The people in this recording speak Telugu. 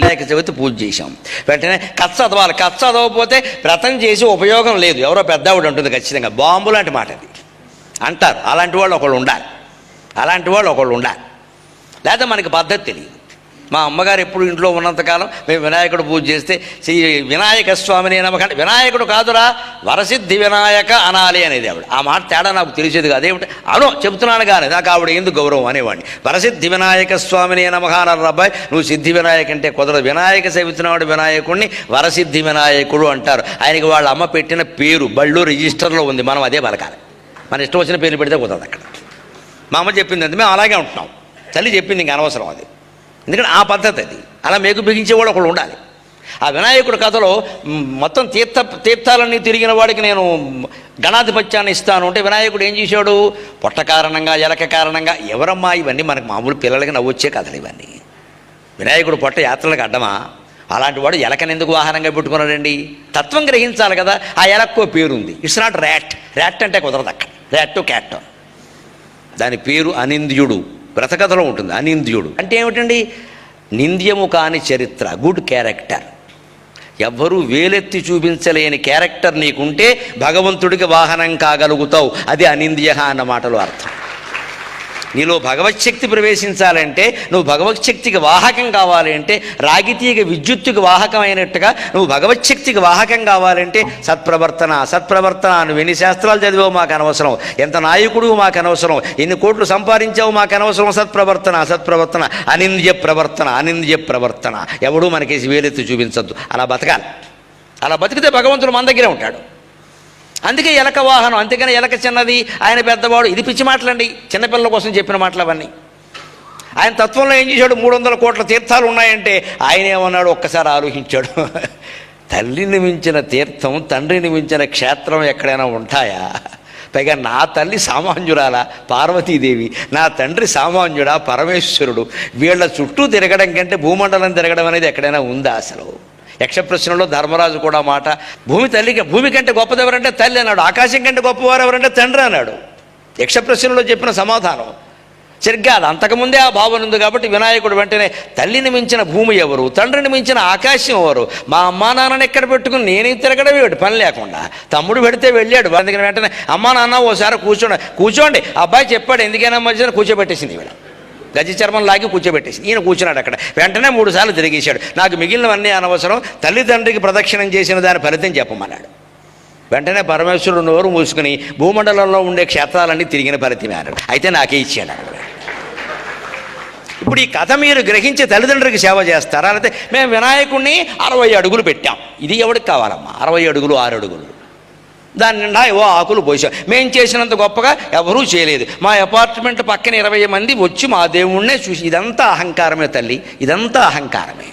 వినాయక చవితి పూజ చేశాం. వెంటనే కథ చదవాలి కథ చదవకపోతే వ్రతం చేసి ఉపయోగం లేదు. ఎవరో పెద్దవాడు ఉంటుంది ఖచ్చితంగా. బాంబు లాంటి మాట అది. అంటారు. అలాంటి వాళ్ళు ఒకళ్ళు ఉండాలి. అలాంటి వాళ్ళు ఒకళ్ళు ఉండాలి. లేదా మనకి పద్ధతి తెలియదు. మా అమ్మగారు ఎప్పుడు ఇంట్లో ఉన్నంతకాలం మేము వినాయకుడు పూజ చేస్తే శ్రీ వినాయక స్వామిని నమ్మకండి. వినాయకుడు కాదురా వరసిద్ధి వినాయక అనాలి అనేది ఆవిడ. ఆ మాట తేడా నాకు తెలిసేది కాదు. ఏమిటి? అను చెబుతున్నాను కానీ నాకు ఆవిడ ఎందుకు గౌరవం అనేవాడిని? వరసిద్ధి వినాయక స్వామిని నమకానరు అబ్బాయి నువ్వు సిద్ధి వినాయక అంటే కుదరదు. వినాయక సేవిస్తున్నాడు వినాయకుడిని వరసిద్ధి వినాయకుడు అంటారు. ఆయనకి వాళ్ళ అమ్మ పెట్టిన పేరు బళ్ళు రిజిస్టర్లో ఉంది. మనం అదే పలకాలి. మన ఇష్టం వచ్చిన పేరు పెడితే కుదరదు అక్కడ. మా అమ్మ చెప్పింది అంటే మేము అలాగే ఉంటున్నాం. తల్లి చెప్పింది ఇంక అనవసరం అది. ఎందుకంటే ఆ పద్ధతి అది. అలా మేకు బిగించేవాడు ఒకడు ఉండాలి. ఆ వినాయకుడి కథలో మొత్తం తీర్థ తీర్థాలన్నీ తిరిగిన వాడికి నేను గణాధిపత్యాన్ని ఇస్తాను. అంటే వినాయకుడు ఏం చేశాడు? పొట్ట కారణంగా ఎలక కారణంగా ఎవరమ్మా ఇవన్నీ మనకు మామూలు పిల్లలకి నవ్వొచ్చే కథలు ఇవన్నీ. వినాయకుడు పొట్ట యాత్రలకు అడ్డమా? అలాంటి వాడు ఎలకని ఎందుకు వాహనంగా పెట్టుకున్నాడండి? తత్వం గ్రహించాలి కదా. ఆ ఎలక్కో పేరుంది. ఇట్స్ నాట్ ర్యాట్ ర్యాట్ అంటే కుదరదు అక్కడ ర్యాట్ క్యాట్. దాని పేరు అనింద్యుడు. వ్రతకథలో ఉంటుంది అనింద్యుడు. అంటే ఏమిటండి? నింద్యము కాని చరిత్ర గుడ్ క్యారెక్టర్. ఎవ్వరూ వేలెత్తి చూపించలేని క్యారెక్టర్ నీకుంటే భగవంతుడికి వాహనం కాగలుగుతావు. అది అనింద్య అన్న మాటలో అర్థం. నీలో భగవచ్శక్తి ప్రవేశించాలంటే నువ్వు భగవచ్శక్తికి వాహకం కావాలి అంటే రాగితీగ విద్యుత్తుకి వాహకమైనట్టుగా నువ్వు భగవత్శక్తికి వాహకం కావాలంటే సత్ప్రవర్తన సత్ప్రవర్తన నువ్వు ఎన్ని శాస్త్రాలు చదివావు మాకు అనవసరం. ఎంత నాయకుడు మాకు అనవసరం. ఎన్ని కోట్లు సంపాదించావు మాకు అనవసరం. సత్ప్రవర్తన సత్ప్రవర్తన అనింద్య ప్రవర్తన అనింద్య ప్రవర్తన. ఎవడూ మనకేసి వేలెత్తి చూపించద్దు. అలా బతకాలి. అలా బతికితే భగవంతుడు మన దగ్గరే ఉంటాడు. అందుకే ఎలక వాహనం అంతేగాని ఎలక చిన్నది ఆయన పెద్దవాడు. ఇది పిచ్చి మాటలండి. చిన్నపిల్లల కోసం చెప్పిన మాటలు అవన్నీ ఆయన తత్వంలో ఏం చేశాడు? మూడు వందల కోట్ల తీర్థాలు ఉన్నాయంటే ఆయన ఏమన్నాడు ఒక్కసారి ఆలోచించాడు. తల్లిని మించిన తీర్థం తండ్రిని మించిన క్షేత్రం ఎక్కడైనా ఉంటాయా? పైగా నా తల్లి సామాన్యురాలా పార్వతీదేవి. నా తండ్రి సామాన్యుడా పరమేశ్వరుడు. వీళ్ళ చుట్టూ తిరగడం కంటే భూమండలం తిరగడం అనేది ఎక్కడైనా ఉందా అసలు? యక్షప్రశ్నలో ధర్మరాజు కూడా మాట భూమి తల్లికి భూమి కంటే గొప్పది ఎవరంటే తల్లి అన్నాడు ఆకాశం కంటే గొప్పవారు ఎవరంటే తండ్రి అన్నాడు. యక్షప్రశ్నలో చెప్పిన సమాధానం సరిగ్గా అది అంతకుముందే ఆ భావన ఉంది కాబట్టి వినాయకుడు వెంటనే తల్లిని మించిన భూమి ఎవరు? తండ్రిని మించిన ఆకాశం ఎవరు? మా అమ్మా నాన్నని ఎక్కడ పెట్టుకుని నేనే తిరగడం వేడు పని లేకుండా. తమ్ముడు పెడితే వెళ్ళాడు అందుకని వెంటనే అమ్మా నాన్న ఓసారి కూర్చోండి కూర్చోండి అబ్బాయి చెప్పాడు ఎందుకైనా మధ్యన కూర్చోబెట్టేసింది వీళ్ళ గజ చర్మం లాగి కూర్చోబెట్టేసి ఈయన కూర్చున్నాడు అక్కడ. వెంటనే మూడు సార్లు తిరిగేశాడు. నాకు మిగిలినవన్నీ అనవసరం. తల్లిదండ్రికి ప్రదక్షిణం చేసిన దాని ఫలితం చెప్పమన్నాడు. వెంటనే పరమేశ్వరుడు నోరు మూసుకుని భూమండలంలో ఉండే క్షేత్రాలన్నీ తిరిగిన ఫలితం అన్నాడు. అయితే నాకే ఇచ్చాడు అన్నాడు. ఇప్పుడు ఈ కథ మీరు గ్రహించి తల్లిదండ్రులకి సేవ చేస్తారా? లేకపోతే మేము వినాయకుడిని అరవై అడుగులు పెట్టాం. ఇది ఎవరికి కావాలమ్మా? అరవై అడుగులు ఆరు అడుగులు. దాని నిండా ఏవో ఆకులు పోసాం మేము చేసినంత గొప్పగా ఎవరూ చేయలేదు. మా అపార్ట్మెంట్ పక్కన ఇరవై మంది వచ్చి మా దేవుణ్ణే చూసి ఇదంతా అహంకారమే తల్లి ఇదంతా అహంకారమే.